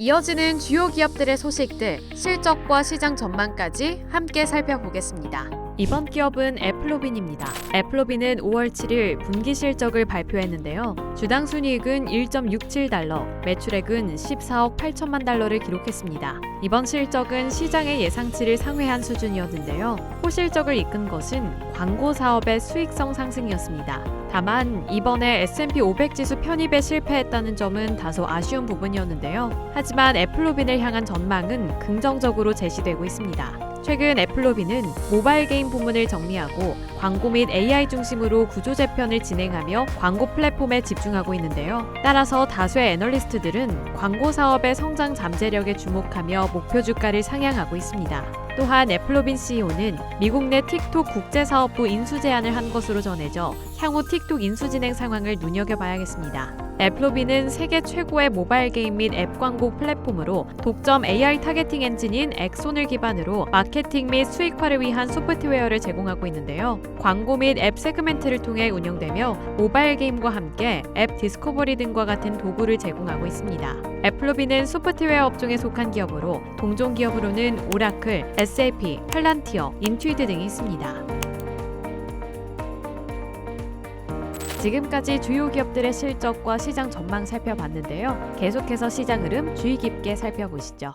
이어지는 주요 기업들의 소식들, 실적과 시장 전망까지 함께 살펴보겠습니다. 이번 기업은 애플로빈입니다. 애플로빈은 5월 7일 분기 실적을 발표했는데요. 주당 순이익은 1.67달러, 매출액은 14억 8천만 달러를 기록했습니다. 이번 실적은 시장의 예상치를 상회한 수준이었는데요. 호실적을 이끈 것은 광고 사업의 수익성 상승이었습니다. 다만 이번에 S&P 500 지수 편입에 실패했다는 점은 다소 아쉬운 부분이었는데요. 하지만 애플로빈을 향한 전망은 긍정적으로 제시되고 있습니다. 최근 애플로빈은 모바일 게임 부문을 정리하고 광고 및 AI 중심으로 구조 재편을 진행하며 광고 플랫폼에 집중하고 있는데요. 따라서 다수의 애널리스트들은 광고 사업의 성장 잠재력에 주목하며 목표 주가를 상향하고 있습니다. 또한 애플로빈 CEO는 미국 내 틱톡 국제사업부 인수 제안을 한 것으로 전해져 향후 틱톡 인수 진행 상황을 눈여겨봐야겠습니다. 애플로빈은 세계 최고의 모바일 게임 및 앱 광고 플랫폼으로 독점 AI 타겟팅 엔진인 엑손을 기반으로 마케팅 및 수익화를 위한 소프트웨어를 제공하고 있는데요. 광고 및 앱 세그멘트를 통해 운영되며 모바일 게임과 함께 앱 디스커버리 등과 같은 도구를 제공하고 있습니다. 애플로빈은 소프트웨어 업종에 속한 기업으로 동종 기업으로는 오라클, SAP, 팔란티어, 인투이드 등이 있습니다. 지금까지 주요 기업들의 실적과 시장 전망 살펴봤는데요. 계속해서 시장 흐름 주의 깊게 살펴보시죠.